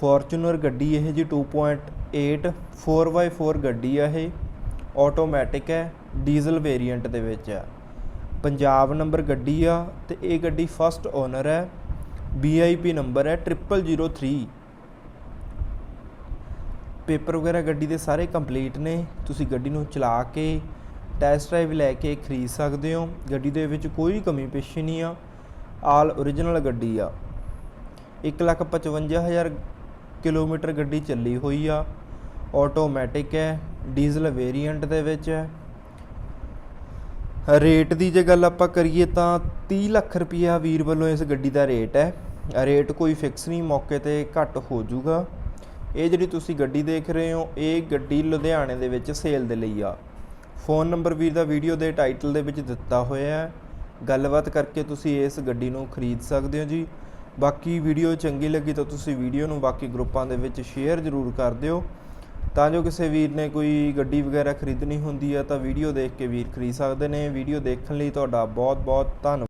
Fortuner ਗੱਡੀ ਇਹ ਜੀ 2.8 4x4 ਗੱਡੀ ਆ ਇਹ ਆਟੋਮੈਟਿਕ ਹੈ ਡੀਜ਼ਲ ਵੇਰੀਐਂਟ ਦੇ ਵਿੱਚ ਆ। ਪੰਜਾਬ ਨੰਬਰ ਗੱਡੀ ਆ ਤੇ ਇਹ ਗੱਡੀ ਫਸਟ ਓਨਰ ਹੈ BIP ਨੰਬਰ ਹੈ 0003 ਪੇਪਰ ਵਗੈਰਾ ਗੱਡੀ ਦੇ ਸਾਰੇ ਕੰਪਲੀਟ ਨੇ, ਤੁਸੀਂ ਗੱਡੀ ਨੂੰ ਚਲਾ ਕੇ ਟੈਸਟ ਡਰਾਈਵ ਲੈ ਕੇ ਖਰੀਦ ਸਕਦੇ ਹੋ। ਗੱਡੀ ਦੇ ਵਿੱਚ ਕੋਈ ਕਮੀ ਪੇਸ਼ੀ ਨਹੀਂ ਆ ਆਲ ਓਰੀਜਨਲ ਗੱਡੀ ਆ। 155000 ਕਿਲੋਮੀਟਰ ਗੱਡੀ ਚੱਲੀ ਹੋਈ ਆ ਆਟੋਮੈਟਿਕ ਹੈ ਡੀਜ਼ਲ ਵੇਰੀਐਂਟ ਦੇ ਵਿੱਚ ਹੈ। ਰੇਟ ਦੀ ਜੇ ਗੱਲ ਆਪਾਂ ਕਰੀਏ ਤਾਂ 30 ਲੱਖ ਰੁਪਈਆ ਵੀਰ ਵੱਲੋਂ ਇਸ ਗੱਡੀ ਦਾ ਰੇਟ ਹੈ। ਰੇਟ ਕੋਈ ਫਿਕਸ ਨਹੀਂ, ਮੌਕੇ ਤੇ ਘੱਟ ਹੋ ਜਾਊਗਾ। ਇਹ ਜਿਹੜੀ ਤੁਸੀਂ ਗੱਡੀ ਦੇਖ ਰਹੇ ਹੋ, ਇਹ ਗੱਡੀ ਲੁਧਿਆਣੇ ਦੇ ਵਿੱਚ ਸੇਲ ਦੇ ਲਈ ਆ। ਫੋਨ ਨੰਬਰ ਵੀਰ ਦਾ ਵੀਡੀਓ ਦੇ ਟਾਈਟਲ ਦੇ ਵਿੱਚ ਦਿੱਤਾ ਹੋਇਆ ਹੈ। ਗੱਲਬਾਤ ਕਰਕੇ ਤੁਸੀਂ ਇਸ ਗੱਡੀ ਨੂੰ ਖਰੀਦ ਸਕਦੇ ਹੋ ਜੀ। ਬਾਕੀ ਵੀਡੀਓ ਚੰਗੀ ਲੱਗੀ ਤਾਂ ਤੁਸੀਂ ਵੀਡੀਓ ਨੂੰ ਬਾਕੀ ਗਰੁੱਪਾਂ ਦੇ ਵਿੱਚ ਸ਼ੇਅਰ ਜ਼ਰੂਰ ਕਰ ਦਿਓ। ਤਾਂ ਜੋ ਕਿਸੇ ਵੀਰ ਨੇ ਕੋਈ ਗੱਡੀ ਵਗੈਰਾ ਖਰੀਦਣੀ ਹੁੰਦੀ ਆ ਤਾਂ ਵੀਡੀਓ ਦੇਖ ਕੇ ਵੀਰ ਖਰੀਦ ਸਕਦੇ ਨੇ। ਵੀਡੀਓ ਦੇਖਣ ਲਈ ਤੁਹਾਡਾ ਬਹੁਤ ਬਹੁਤ ਧੰਨਵਾਦ।